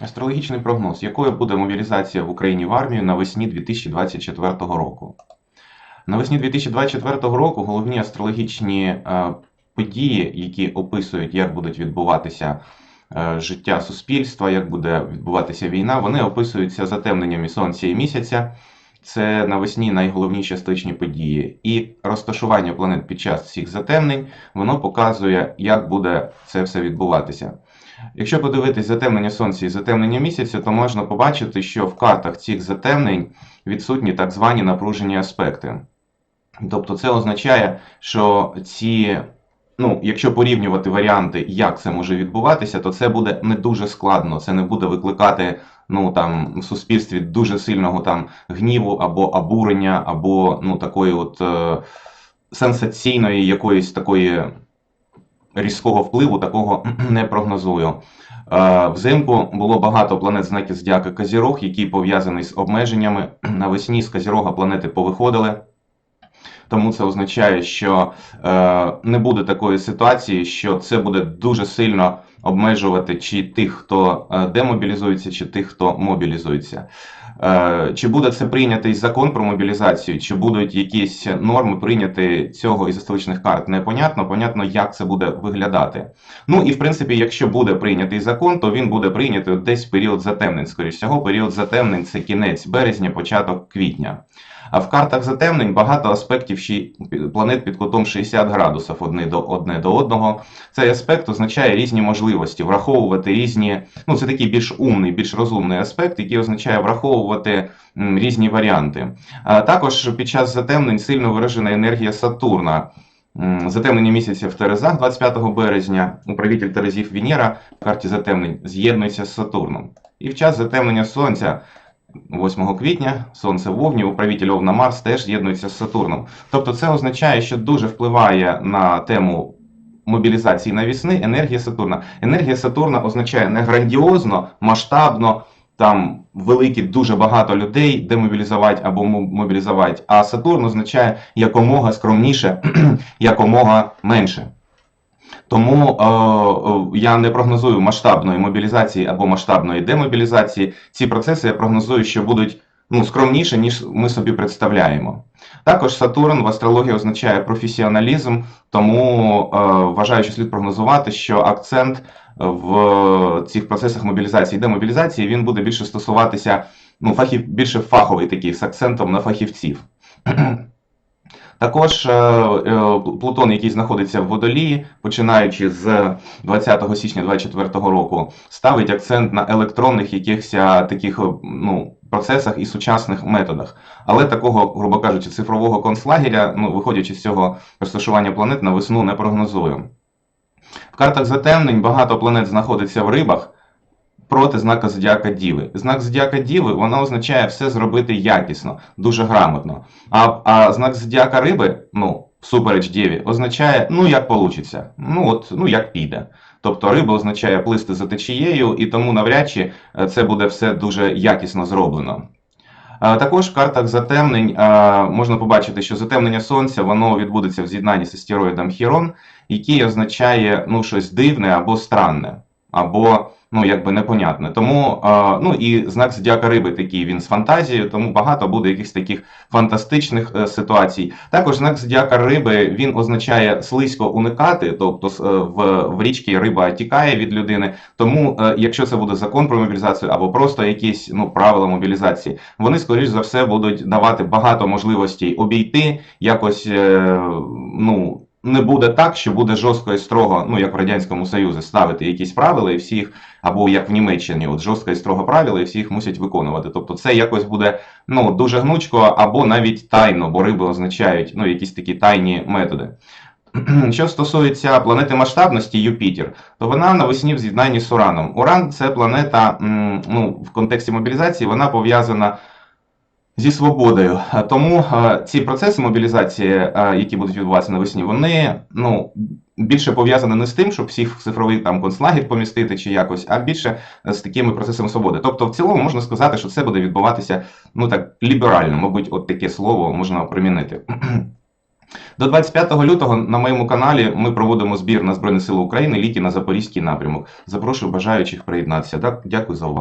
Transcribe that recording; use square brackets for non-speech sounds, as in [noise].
Астрологічний прогноз. Якою буде мобілізація в Україні в армію навесні 2024 року? Навесні 2024 року головні астрологічні е, події, які описують, як будуть відбуватися е, життя суспільства, як буде відбуватися війна, вони описуються затемненнями сонця і місяця. Це навесні найголовніші історичні події. І розташування планет під час цих затемнень воно показує, як буде це все відбуватися. Якщо подивитись затемнення сонця і затемнення місяця, то можна побачити, що в картах цих затемнень відсутні так звані напружені аспекти. Тобто це означає, що ці, ну, якщо порівнювати варіанти, як це може відбуватися, то це буде не дуже складно. Це не буде викликати ну, там, в суспільстві дуже сильного там, гніву або обурення, або ну, такої от е, сенсаційної якоїсь такої різкого впливу, такого не прогнозую. Е, Взимку було багато планет знаків Зодіака Козірог, які пов'язані з обмеженнями. Навесні з Козірога планети повиходили. Тому це означає, що е, не буде такої ситуації, що це буде дуже сильно обмежувати чи тих, хто е, демобілізується, чи тих, хто мобілізується. Е, чи буде це прийнятий закон про мобілізацію, чи будуть якісь норми прийняти цього із історичних карт? Непонятно, понятно, як це буде виглядати. Ну і в принципі, якщо буде прийнятий закон, то він буде прийнятий десь в період затемнень. Скоріше всього, період затемнень це кінець березня, початок квітня. А в картах затемнень багато аспектів планет під кутом 60 градусів одне до одне до одного. Цей аспект означає різні можливості, враховувати різні. Ну, це такий більш умний, більш розумний аспект, який означає враховувати різні варіанти. Також під час затемнень сильно виражена енергія Сатурна. Затемнення місяця в Терезах 25 березня, управитель Терезів Венера в карті затемнень з'єднується з Сатурном. І в час затемнення Сонця 8 квітня Сонце в Вовні, управитель Овна Марс теж з'єднується з Сатурном. Тобто це означає, що дуже впливає на тему мобілізації навісни енергія Сатурна. Енергія Сатурна означає не грандіозно, масштабно, там великі дуже багато людей демобілізувати або мобілізувати, а Сатурн означає якомога скромніше, [clears throat] якомога менше. Тому е, е, я не прогнозую масштабної мобілізації або масштабної демобілізації. Ці процеси я прогнозую, що будуть ну, скромніше, ніж ми собі представляємо. Також Сатурн в астрології означає професіоналізм, тому е, вважаю, що слід прогнозувати, що акцент в цих процесах мобілізації і демобілізації він буде більше стосуватися ну, фахів, більше фаховий такий з акцентом на фахівців. [clears throat] Також е, е, Плутон, який знаходиться в водолії, починаючи з 20 січня 2024 року, ставить акцент на електронних якихось таких е, ну, процесах і сучасних методах. Але такого, грубо кажучи, цифрового концлагеря, ну, виходячи з цього розташування планет на весну, не прогнозую. В картах затемнень багато планет знаходиться в рибах проти знака Зодіака Діви. Знак Зодіака Діви воно означає все зробити якісно, дуже грамотно. А, а знак Зодіака Риби, ну, всупереч Діві, означає, ну, як получиться, ну, от, ну, як піде. Тобто риба означає плисти за течією, і тому навряд чи е, це буде все дуже якісно зроблено. Е, Також в картах затемнень е, можна побачити, що затемнення сонця воно відбудеться в з'єднанні з астероїдом Хірон, який означає ну, щось дивне або странне, або ну, якби непонятне. Тому ну, і знак зодіака риби такий він з фантазією, тому багато буде якихось таких фантастичних е, ситуацій. Також знак зодіака риби він означає слизько уникати, тобто е, в, в річці риба тікає від людини. Тому, е, якщо це буде закон про мобілізацію або просто якісь ну, правила мобілізації, вони, скоріш за все, будуть давати багато можливостей обійти, якось ну. Не буде так, що буде жорстко і строго, ну як в Радянському Союзі, ставити якісь правила і всіх, або як в Німеччині, от жорстко і строго правила, і всі їх мусять виконувати. Тобто це якось буде ну, дуже гнучко, або навіть тайно, бо риби означають ну, якісь такі тайні методи. [clears throat] Що стосується планети масштабності Юпітер, то вона навесні в з'єднанні з Ураном. Уран це планета, ну, в контексті мобілізації, вона пов'язана зі свободою. Тому е, ці процеси мобілізації, е, які будуть відбуватися навесні, вони ну, більше пов'язані не з тим, щоб всіх в цифровий там концлагер помістити чи якось, а більше з такими процесами свободи. Тобто, в цілому можна сказати, що це буде відбуватися ну так ліберально, мабуть, от таке слово можна примінити. До 25 лютого на моєму каналі ми проводимо збір на Збройні Сили України ліки на Запорізький напрямок. Запрошую бажаючих приєднатися. Так, дякую за увагу.